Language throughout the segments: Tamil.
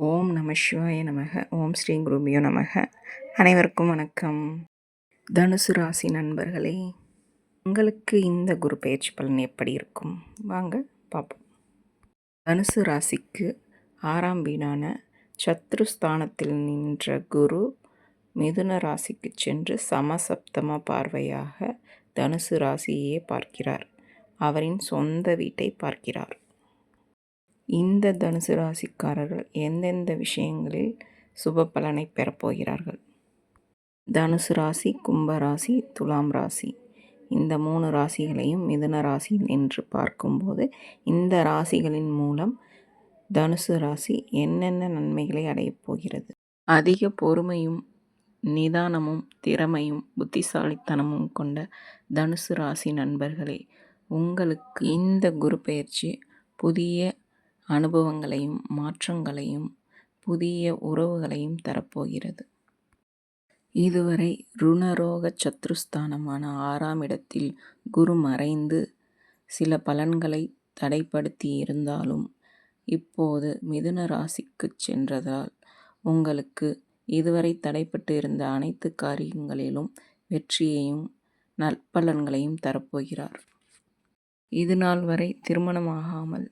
ஓம் நம சிவாய நமக ஓம் ஸ்ரீ குருபியோ நமக. அனைவருக்கும் வணக்கம். தனுசு ராசி நண்பர்களே உங்களுக்கு இந்த குரு பயிற்சி பலன் எப்படி இருக்கும்? வாங்க பார்ப்போம். தனுசு ராசிக்கு ஆறாம் வீடான சத்ருஸ்தானத்தில் நின்ற குரு மிதுன ராசிக்கு சென்று சமசப்தம பார்வையாக தனுசு ராசியே பார்க்கிறார். அவரின் சொந்த வீட்டை பார்க்கிறார். இந்த தனுசு ராசிக்காரர்கள் எந்தெந்த விஷயங்களில் சுப பலனை பெறப்போகிறார்கள் தனுசு ராசி கும்ப ராசி துலாம் ராசி. இந்த மூணு ராசிகளையும் மிதுன ராசி என்று பார்க்கும்போது இந்த ராசிகளின் மூலம் தனுசு ராசி என்னென்ன நன்மைகளை அடையப் போகிறது? அதிக பொறுமையும் நிதானமும் திறமையும் புத்திசாலித்தனமும் கொண்ட தனுசு ராசி நண்பர்களே உங்களுக்கு இந்த குரு பயிற்சி புதிய அனுபவங்களையும் மாற்றங்களையும் புதிய உறவுகளையும் தரப்போகிறது. இதுவரை ருணரோக சத்ருஸ்தானமான ஆறாம் இடத்தில் குரு மறைந்து சில பலன்களை தடைப்படுத்தி இருந்தாலும் இப்போது மிதுன ராசிக்கு சென்றதால் உங்களுக்கு இதுவரை தடைப்பட்டு இருந்த அனைத்து காரியங்களிலும் வெற்றியையும் நற்பலன்களையும் தரப்போகிறார். இது நாள் வரை திருமணமாகாமல்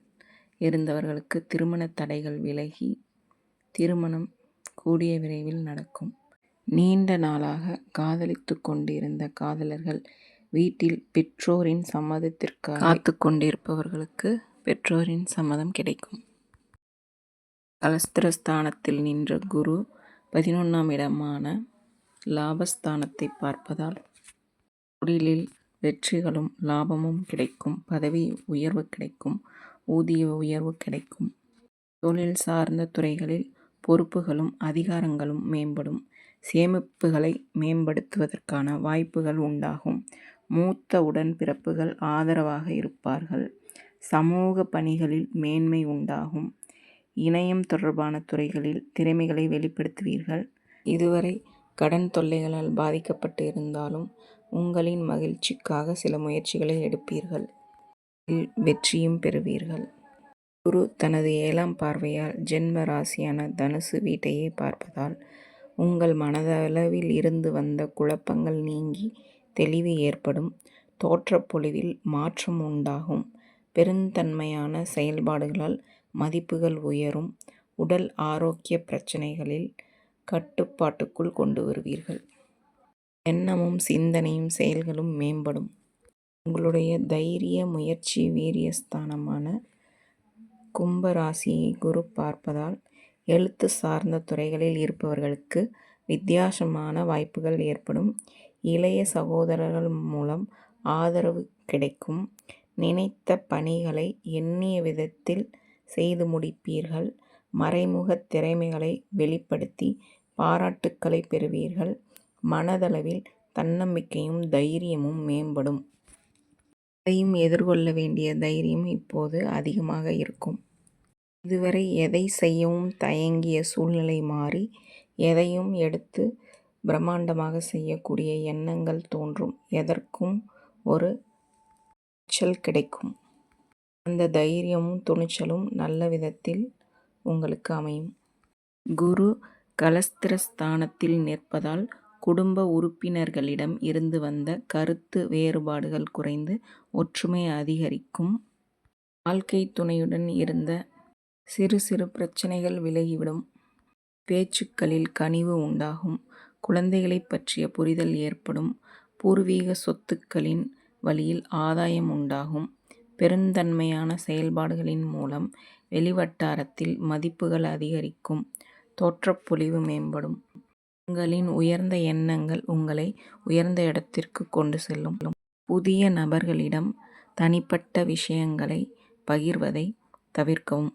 இருந்தவர்களுக்கு திருமண தடைகள் விலகி திருமணம் கூடிய விரைவில் நடக்கும். நீண்ட நாளாக காதலித்து கொண்டிருந்த காதலர்கள் வீட்டில் பெற்றோரின் சம்மதத்திற்காக காத்து கொண்டிருப்பவர்களுக்கு பெற்றோரின் சம்மதம் கிடைக்கும். கலஸ்திரஸ்தானத்தில் நின்ற குரு பதினொன்றாம் இடமான லாபஸ்தானத்தை பார்ப்பதால் தொழிலில் வெற்றிகளும் லாபமும் கிடைக்கும். பதவி உயர்வு கிடைக்கும். ஊதிய உயர்வு கிடைக்கும். தொழில் சார்ந்த துறைகளில் பொறுப்புகளும் அதிகாரங்களும் மேம்படும். சேமிப்புகளை மேம்படுத்துவதற்கான வாய்ப்புகள் உண்டாகும். மூத்த உடன்பிறப்புகள் ஆதரவாக இருப்பார்கள். சமூக பணிகளில் மேன்மை உண்டாகும். இணையம் தொடர்பான துறைகளில் திறமைகளை வெளிப்படுத்துவீர்கள். இதுவரை கடன் தொல்லைகளால் பாதிக்கப்பட்டு இருந்தாலும் உங்களின் மகிழ்ச்சிக்காக சில முயற்சிகளை எடுப்பீர்கள். வெற்றியும் பெறுவீர்கள். குரு தனது ஏழாம் பார்வையால் ஜென்ம ராசியான தனுசு வீட்டையே பார்ப்பதால் உங்கள் மனதளவில் இருந்து வந்த குழப்பங்கள் நீங்கி தெளிவு ஏற்படும். தோற்றப்பொழிவில் மாற்றம் உண்டாகும். பெருந்தன்மையான செயல்பாடுகளால் மதிப்புகள் உயரும். உடல் ஆரோக்கிய பிரச்சனைகளில் கட்டுப்பாட்டுக்குள் கொண்டு வருவீர்கள். எண்ணமும் சிந்தனையும் செயல்களும் மேம்படும். உங்களுடைய தைரிய முயற்சி வீரியஸ்தானமான கும்ப ராசியை குரு பார்ப்பதால் எழுத்து சார்ந்த துறைகளில் இருப்பவர்களுக்கு வித்தியாசமான வாய்ப்புகள் ஏற்படும். இளைய சகோதரர்கள் மூலம் ஆதரவு கிடைக்கும். நினைத்த பணிகளை எண்ணிய விதத்தில் செய்து முடிப்பீர்கள். மறைமுக திறமைகளை வெளிப்படுத்தி பாராட்டுக்களை பெறுவீர்கள். மனதளவில் தன்னம்பிக்கையும் தைரியமும் மேம்படும். எதையும் எதிர்கொள்ள வேண்டிய தைரியம் இப்போது அதிகமாக இருக்கும். இதுவரை எதை செய்யவும் தயங்கிய சூழ்நிலை மாறி எதையும் எடுத்து பிரம்மாண்டமாக செய்யக்கூடிய எண்ணங்கள் தோன்றும். எதற்கும் ஒரு துணிச்சல் கிடைக்கும். அந்த தைரியமும் துணிச்சலும் நல்ல விதத்தில் உங்களுக்கு அமையும். குரு கலஸ்திரஸ்தானத்தில் நிற்பதால் குடும்ப உறுப்பினர்களிடம் இருந்து வந்த கருத்து வேறுபாடுகள் குறைந்து ஒற்றுமை அதிகரிக்கும். வாழ்க்கை துணையுடன் இருந்த சிறு சிறு பிரச்சனைகள் விலகிவிடும். பேச்சுக்களில் கனிவு உண்டாகும். குழந்தைகளை பற்றிய புரிதல் ஏற்படும். பூர்வீக சொத்துக்களின் வழியில் ஆதாயம் உண்டாகும். பெருந்தன்மையான செயல்பாடுகளின் மூலம் வெளிவட்டாரத்தில் மதிப்புகள் அதிகரிக்கும். தோற்றப்பொழிவு மேம்படும். உங்களின் உயர்ந்த எண்ணங்கள் உங்களை உயர்ந்த இடத்திற்கு கொண்டு செல்லும். புதிய நபர்களிடம் தனிப்பட்ட விஷயங்களை பகிர்வதை தவிர்க்கவும்.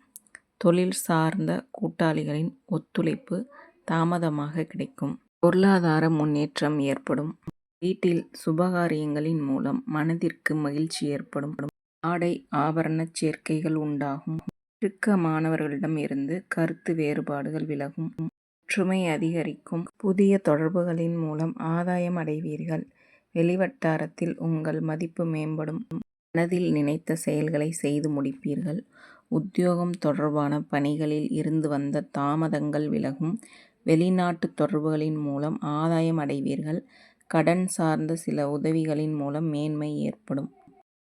தொழில் சார்ந்த கூட்டாளிகளின் ஒத்துழைப்பு தாமதமாக கிடைக்கும். பொருளாதார முன்னேற்றம் ஏற்படும். வீட்டில் சுபகாரியங்களின் மூலம் மனதிற்கு மகிழ்ச்சி ஏற்படும். ஆடை ஆபரண சேர்க்கைகள் உண்டாகும். இருக்க மாணவர்களிடம் இருந்து கருத்து வேறுபாடுகள் விலகும். ஒற்றுமை அதிகரிக்கும் புதிய தொடர்புகளின் மூலம் ஆதாயம் அடைவீர்கள் வெளிவட்டாரத்தில் உங்கள் மதிப்பு மேம்படும் மனதில் நினைத்த செயல்களை செய்து முடிப்பீர்கள் உத்தியோகம் தொடர்பான பணிகளில் இருந்து வந்த தாமதங்கள் விலகும். வெளிநாட்டு தொடர்புகளின் மூலம் ஆதாயம் அடைவீர்கள். கடன் சார்ந்த சில உதவிகளின் மூலம் மேன்மை ஏற்படும்.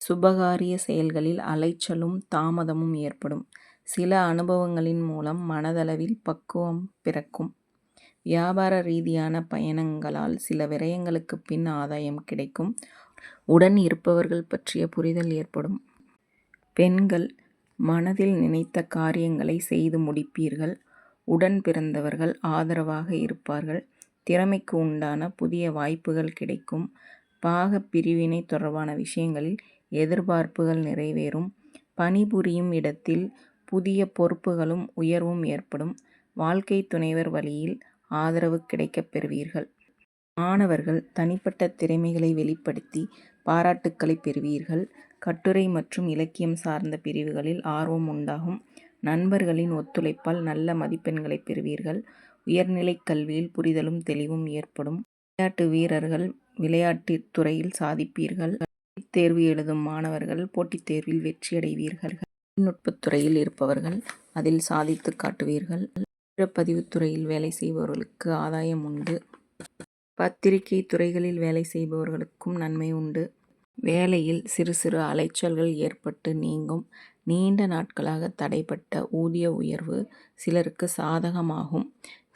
சுபகாரிய செயல்களில் அலைச்சலும் தாமதமும் ஏற்படும். சில அனுபவங்களின் மூலம் மனதளவில் பக்குவம் பிறக்கும். வியாபார ரீதியான பயணங்களால் சில விரயங்களுக்குப் பின் ஆதாயம் கிடைக்கும். உடன் இருப்பவர்கள் பற்றிய புரிதல் ஏற்படும். பெண்கள் மனதில் நினைத்த காரியங்களை செய்து முடிப்பீர்கள். உடன் பிறந்தவர்கள் ஆதரவாக இருப்பார்கள். திறமைக்கு உண்டான புதிய வாய்ப்புகள் கிடைக்கும். பாகப் பிரிவினை தொடர்பான விஷயங்களில் எதிர்பார்ப்புகள் நிறைவேறும். பணிபுரியும் இடத்தில் புதிய பொறுப்புகளும் உயர்வும் ஏற்படும். வாழ்க்கை துணைவர் வழியில் ஆதரவு கிடைக்கப் பெறுவீர்கள். மாணவர்கள் தனிப்பட்ட திறமைகளை வெளிப்படுத்தி பாராட்டுக்களைப் பெறுவீர்கள். கட்டுரை மற்றும் இலக்கியம் சார்ந்த பிரிவுகளில் ஆர்வம் உண்டாகும். நண்பர்களின் ஒத்துழைப்பால் நல்ல மதிப்பெண்களைப் பெறுவீர்கள். உயர்நிலைக் கல்வியில் புரிதலும் தெளிவும் ஏற்படும். விளையாட்டு வீரர்கள் விளையாட்டு துறையில் சாதிப்பீர்கள். தேர்வு எழுதும் மாணவர்கள் போட்டித் தேர்வில் வெற்றியடைவீர்கள். தொழில்நுட்பத்துறையில் இருப்பவர்கள் அதில் சாதித்து காட்டுவீர்கள். பதிவுத்துறையில் வேலை செய்பவர்களுக்கு ஆதாயம் உண்டு. பத்திரிகை துறைகளில் வேலை செய்பவர்களுக்கும் நன்மை உண்டு. வேலையில் சிறு சிறு அலைச்சல்கள் ஏற்பட்டு நீங்கும். நீண்ட நாட்களாக தடைப்பட்ட ஊதிய உயர்வு சிலருக்கு சாதகமாகும்.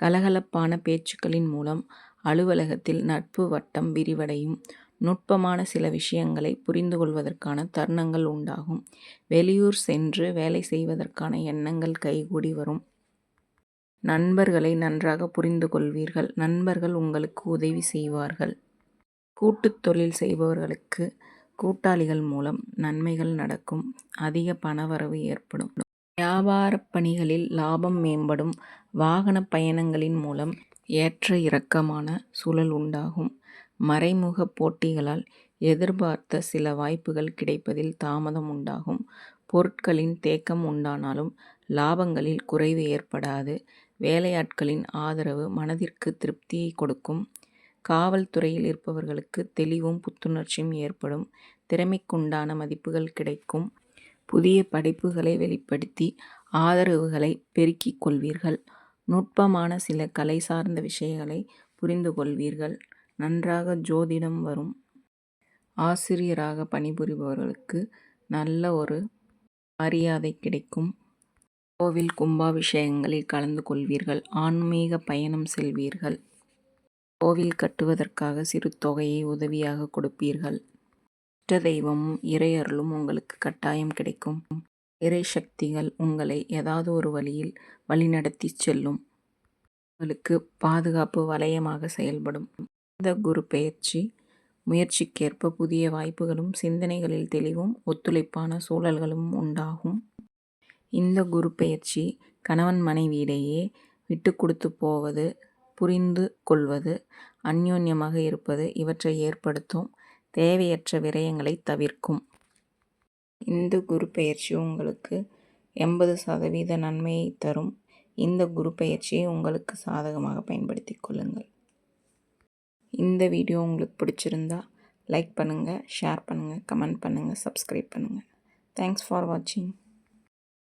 கலகலப்பான பேச்சுக்களின் மூலம் அலுவலகத்தில் நட்பு வட்டம் விரிவடையும். நுட்பமான சில விஷயங்களை புரிந்து கொள்வதற்கான தருணங்கள் உண்டாகும். வெளியூர் சென்று வேலை செய்வதற்கான எண்ணங்கள் கைகூடி வரும். நண்பர்களை நன்றாக புரிந்து கொள்வீர்கள். நண்பர்கள் உங்களுக்கு உதவி செய்வார்கள். கூட்டுத் தொழில் செய்பவர்களுக்கு கூட்டாளிகள் மூலம் நன்மைகள் நடக்கும். அதிக பணவரவு ஏற்படும். வியாபார பணிகளில் லாபம் மேம்படும். வாகன பயணங்களின் மூலம் ஏற்ற இறக்கமான சூழல் உண்டாகும். மறைமுக போட்டிகளால் எதிர்பார்த்த சில வாய்ப்புகள் கிடைப்பதில் தாமதம் உண்டாகும். பொருட்களின் தேக்கம் உண்டானாலும் லாபங்களில் குறைவு ஏற்படாது. வேலையாட்களின் ஆதரவு மனதிற்கு திருப்தியை கொடுக்கும். காவல்துறையில் இருப்பவர்களுக்கு தெளிவும் புத்துணர்ச்சியும் ஏற்படும். திறமைக்குண்டான மதிப்புகள் கிடைக்கும். புதிய படைப்புகளை வெளிப்படுத்தி ஆதரவுகளை பெருக்கிக் கொள்வீர்கள். நுட்பமான சில கலை சார்ந்த விஷயங்களை புரிந்து கொள்வீர்கள். நன்றாக ஜோதிடம் வரும். ஆசிரியராக பணிபுரிபவர்களுக்கு நல்ல ஒரு மரியாதை கிடைக்கும். கோவில் கும்பாபிஷேகங்களில் கலந்து கொள்வீர்கள். ஆன்மீக பயணம் செல்வீர்கள். கோவில் கட்டுவதற்காக சிறு தொகையை உதவியாக கொடுப்பீர்கள். இஷ்ட தெய்வமும் இறையருளும் உங்களுக்கு கட்டாயம் கிடைக்கும். இறை சக்திகள் உங்களை ஏதாவது ஒரு வழியில் வழிநடத்திச் செல்லும். உங்களுக்கு பாதுகாப்பு வலயமாக செயல்படும். இந்த குரு பெயர்ச்சி முயற்சிக்கேற்ப புதிய வாய்ப்புகளும் சிந்தனைகளில் தெளிவும் ஒத்துழைப்பான சூழல்களும் உண்டாகும். இந்த குரு பெயர்ச்சி கணவன் மனைவியிடையே விட்டு கொடுத்து போவது புரிந்து கொள்வது அந்யோன்யமாக இருப்பது இவற்றை ஏற்படுத்தும். தேவையற்ற விரயங்களை தவிர்க்கும். இந்த குரு பயிற்சி உங்களுக்கு எண்பது சதவீத நன்மையை தரும். இந்த குரு பயிற்சியை உங்களுக்கு சாதகமாக பயன்படுத்தி கொள்ளுங்கள். இந்த வீடியோ உங்களுக்கு பிடிச்சிருந்தா லைக் பண்ணுங்கள் ஷேர் பண்ணுங்கள் கமெண்ட் பண்ணுங்கள் சப்ஸ்கிரைப் பண்ணுங்கள் தேங்க்ஸ் ஃபார் வாட்சிங்.